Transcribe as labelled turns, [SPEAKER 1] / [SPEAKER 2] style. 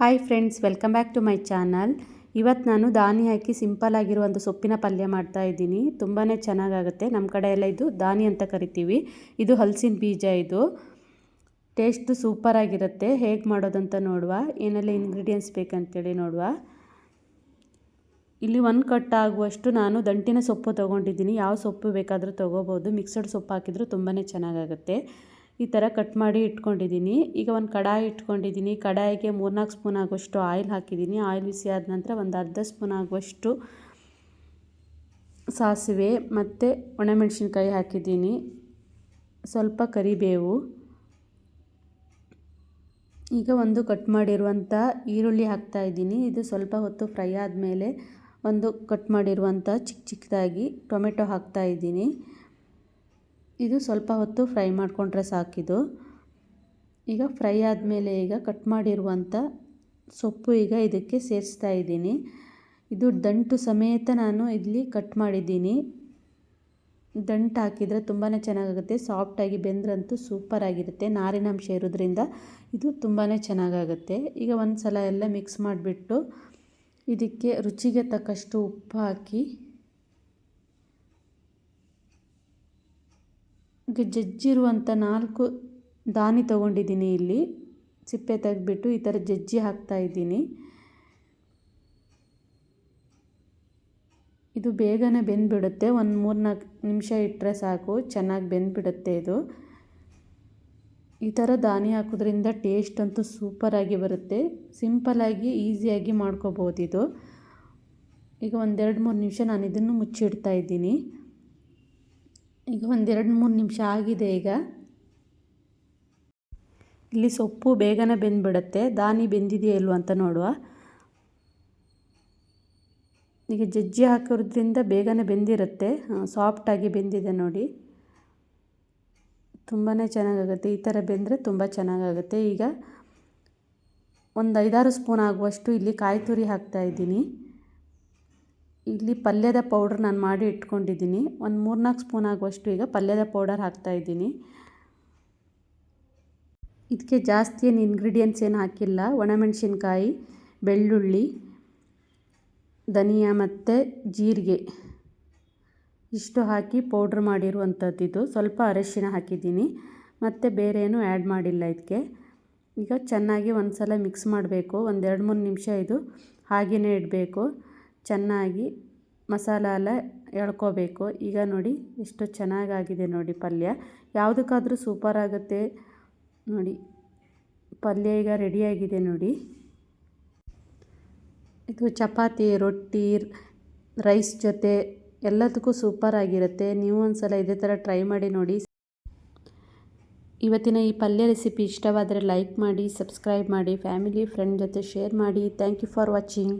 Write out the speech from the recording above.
[SPEAKER 1] Hi friends welcome back to my channel ಇವತ್ತು ನಾನು ದಾನಿ ಹಾಕಿ ಸಿಂಪಲ್ ಆಗಿರೋ ಒಂದು ಸೊಪ್ಪಿನ ಪಲ್ಯ ಮಾಡ್ತಾ ಇದ್ದೀನಿ. ತುಂಬಾ ಚೆನ್ನಾಗಾಗುತ್ತೆ. ನಮ್ಮ ಕಡೆ ಇದು ದಾನಿ ಅಂತ ಕರಿತೀವಿ. ಇದು ಹಲಸಿನ ಬೀಜ ಇದು. ಟೇಸ್ಟು ಸೂಪರಾಗಿರುತ್ತೆ ಹೇಗೆ ಮಾಡೋದಂತ ನೋಡುವ. ಏನೆಲ್ಲ ಇಂಗ್ರೀಡಿಯೆಂಟ್ಸ್ ಬೇಕಂತೇಳಿ ನೋಡುವ. ಇಲ್ಲಿ ಒಂದು ಕಟ್ ಆಗುವಷ್ಟು ನಾನು ದಂಟಿನ ಸೊಪ್ಪು ತೊಗೊಂಡಿದ್ದೀನಿ. ಯಾವ ಸೊಪ್ಪು ಬೇಕಾದರೂ ತೊಗೋಬೋದು. ಮಿಕ್ಸಡ್ ಸೊಪ್ಪು ಹಾಕಿದರೂ ತುಂಬಾ ಚೆನ್ನಾಗಾಗುತ್ತೆ. ಈ ಥರ ಕಟ್ ಮಾಡಿ ಇಟ್ಕೊಂಡಿದ್ದೀನಿ. ಈಗ ಒಂದು ಕಡಾಯಿ ಇಟ್ಕೊಂಡಿದ್ದೀನಿ. ಕಡಾಯಿಗೆ ಮೂರ್ನಾಲ್ಕು ಸ್ಪೂನ್ ಆಗುವಷ್ಟು ಆಯಿಲ್ ಹಾಕಿದ್ದೀನಿ. ಆಯಿಲ್ ಬಿಸಿ ಆದ ನಂತರ ಒಂದು ಅರ್ಧ ಸ್ಪೂನ್ ಆಗುವಷ್ಟು ಸಾಸಿವೆ ಮತ್ತು ಒಣಮೆಣಸಿನ್ಕಾಯಿ ಹಾಕಿದ್ದೀನಿ. ಸ್ವಲ್ಪ ಕರಿಬೇವು. ಈಗ ಒಂದು ಕಟ್ ಮಾಡಿರುವಂಥ ಈರುಳ್ಳಿ ಹಾಕ್ತಾ ಇದ್ದೀನಿ. ಇದು ಸ್ವಲ್ಪ ಹೊತ್ತು ಫ್ರೈ ಆದಮೇಲೆ ಒಂದು ಕಟ್ ಮಾಡಿರುವಂಥ ಚಿಕ್ಕ ಚಿಕ್ಕದಾಗಿ ಟೊಮೆಟೊ ಹಾಕ್ತಾಯಿದ್ದೀನಿ ಇದು ಸ್ವಲ್ಪ ಹೊತ್ತು ಫ್ರೈ ಮಾಡಿಕೊಂಡ್ರೆ ಸಾಕಿದು. ಈಗ ಫ್ರೈ ಆದಮೇಲೆ ಈಗ ಕಟ್ ಮಾಡಿರುವಂಥ ಸೊಪ್ಪು ಈಗ ಇದಕ್ಕೆ ಸೇರಿಸ್ತಾ ಇದ್ದೀನಿ. ಇದು ದಂಟು ಸಮೇತ ನಾನು ಇಲ್ಲಿ ಕಟ್ ಮಾಡಿದ್ದೀನಿ. ದಂಟು ಹಾಕಿದರೆ ತುಂಬಾ ಚೆನ್ನಾಗಾಗುತ್ತೆ. ಸಾಫ್ಟಾಗಿ ಬೆಂದ್ರಂತೂ ಸೂಪರಾಗಿರುತ್ತೆ ನಾರಿನಂಶ ಇರೋದ್ರಿಂದ ಇದು ತುಂಬಾ ಚೆನ್ನಾಗಾಗುತ್ತೆ. ಈಗ ಒಂದು ಸಲ ಎಲ್ಲ ಮಿಕ್ಸ್ ಮಾಡಿಬಿಟ್ಟು ಇದಕ್ಕೆ ರುಚಿಗೆ ತಕ್ಕಷ್ಟು ಉಪ್ಪು ಹಾಕಿ ಜಜ್ಜಿರುವಂಥ ನಾಲ್ಕು ದಾನಿ ತೊಗೊಂಡಿದ್ದೀನಿ ಇಲ್ಲಿ. ಸಿಪ್ಪೆ ತೆಗೆದ್ಬಿಟ್ಟು ಈ ಥರ ಜಜ್ಜಿ ಹಾಕ್ತಾ ಇದ್ದೀನಿ. ಇದು ಬೇಗನೆ ಬೆಂದುಬಿಡುತ್ತೆ. ಒಂದು ಮೂರ್ನಾಲ್ಕು ನಿಮಿಷ ಇಟ್ಟರೆ ಸಾಕು. ಚೆನ್ನಾಗಿ ಬೆಂದುಬಿಡುತ್ತೆ ಇದು. ಈ ಥರ ದಾನಿ ಹಾಕೋದ್ರಿಂದ ಟೇಸ್ಟ್ ಅಂತೂ ಸೂಪರಾಗಿ ಬರುತ್ತೆ. ಸಿಂಪಲಾಗಿ ಈಸಿಯಾಗಿ ಮಾಡ್ಕೋಬೋದಿದು ಈಗ ಒಂದೆರಡು ಮೂರು ನಿಮಿಷ ನಾನು ಇದನ್ನು ಮುಚ್ಚಿಡ್ತಾ ಇದ್ದೀನಿ. ಈಗ ಒಂದೆರಡು ಮೂರು ನಿಮಿಷ ಆಗಿದೆ ಈಗ. ಇಲ್ಲಿ ಸೊಪ್ಪು ಬೇಗನೆ ಬೆಂದುಬಿಡುತ್ತೆ. ದಾನಿ ಬೆಂದಿದೆಯಾ ಇಲ್ವ ಅಂತ ನೋಡುವ. ಈಗ ಜಜ್ಜಿ ಹಾಕೋದ್ರಿಂದ ಬೇಗನೆ ಬೆಂದಿರುತ್ತೆ. ಸಾಫ್ಟಾಗಿ ಬೆಂದಿದೆ ನೋಡಿ. ತುಂಬಾ ಚೆನ್ನಾಗಾಗುತ್ತೆ. ಈ ಥರ ಬೆಂದರೆ ತುಂಬ ಚೆನ್ನಾಗಾಗುತ್ತೆ. ಈಗ ಒಂದು ಐದಾರು ಸ್ಪೂನ್ ಆಗುವಷ್ಟು ಇಲ್ಲಿ ಕಾಯಿ ತುರಿ ಹಾಕ್ತಾಯಿದ್ದೀನಿ ಇಲ್ಲಿ ಪಲ್ಯದ ಪೌಡ್ರ್ ನಾನು ಮಾಡಿ ಇಟ್ಕೊಂಡಿದ್ದೀನಿ. ಒಂದು ಮೂರ್ನಾಲ್ಕು ಸ್ಪೂನ್ ಆಗುವಷ್ಟು ಈಗ ಪಲ್ಯದ ಪೌಡರ್ ಹಾಕ್ತಾಯಿದ್ದೀನಿ ಇದಕ್ಕೆ ಜಾಸ್ತಿ ಏನು ಇಂಗ್ರೀಡಿಯೆಂಟ್ಸ್ ಏನು ಹಾಕಿಲ್ಲ. ಒಣಮೆಣಸಿನ್ಕಾಯಿ, ಬೆಳ್ಳುಳ್ಳಿ, ಧನಿಯಾ ಮತ್ತು ಜೀರಿಗೆ. ಇಷ್ಟು ಹಾಕಿ ಪೌಡ್ರ್ ಇದು. ಸ್ವಲ್ಪ ಅರಶಿನ ಹಾಕಿದ್ದೀನಿ. ಮತ್ತು ಬೇರೆ ಏನು ಆ್ಯಡ್ ಮಾಡಿಲ್ಲ ಇದಕ್ಕೆ ಈಗ ಚೆನ್ನಾಗಿ ಒಂದು ಸಲ ಮಿಕ್ಸ್ ಮಾಡಬೇಕು. ಒಂದು ಎರಡು ಮೂರು ನಿಮಿಷ ಇದು ಹಾಗೆಯೇ ಇಡಬೇಕು. ಚೆನ್ನಾಗಿ ಮಸಾಲ ಎಲ್ಲ ಎಳ್ಕೋಬೇಕು. ಈಗ ನೋಡಿ ಎಷ್ಟು ಚೆನ್ನಾಗಾಗಿದೆ ನೋಡಿ ಪಲ್ಯ. ಯಾವುದಕ್ಕಾದರೂ ಸೂಪರ್ ಆಗುತ್ತೆ ನೋಡಿ. ಪಲ್ಯ ಈಗ ರೆಡಿಯಾಗಿದೆ ನೋಡಿ. ಇದು ಚಪಾತಿ, ರೊಟ್ಟಿ, ರೈಸ್ ಜೊತೆ ಎಲ್ಲದಕ್ಕೂ ಸೂಪರಾಗಿರುತ್ತೆ ನೀವು ಒಂದು ಸಲ ಇದೇ ಥರ ಟ್ರೈ ಮಾಡಿ ನೋಡಿ. ಇವತ್ತಿನ ಈ ಪಲ್ಯ ರೆಸಿಪಿ ಇಷ್ಟವಾದರೆ ಲೈಕ್ ಮಾಡಿ, ಸಬ್ಸ್ಕ್ರೈಬ್ ಮಾಡಿ, ಫ್ಯಾಮಿಲಿ, ಫ್ರೆಂಡ್ ಜೊತೆ ಶೇರ್ ಮಾಡಿ. Thank you for watching.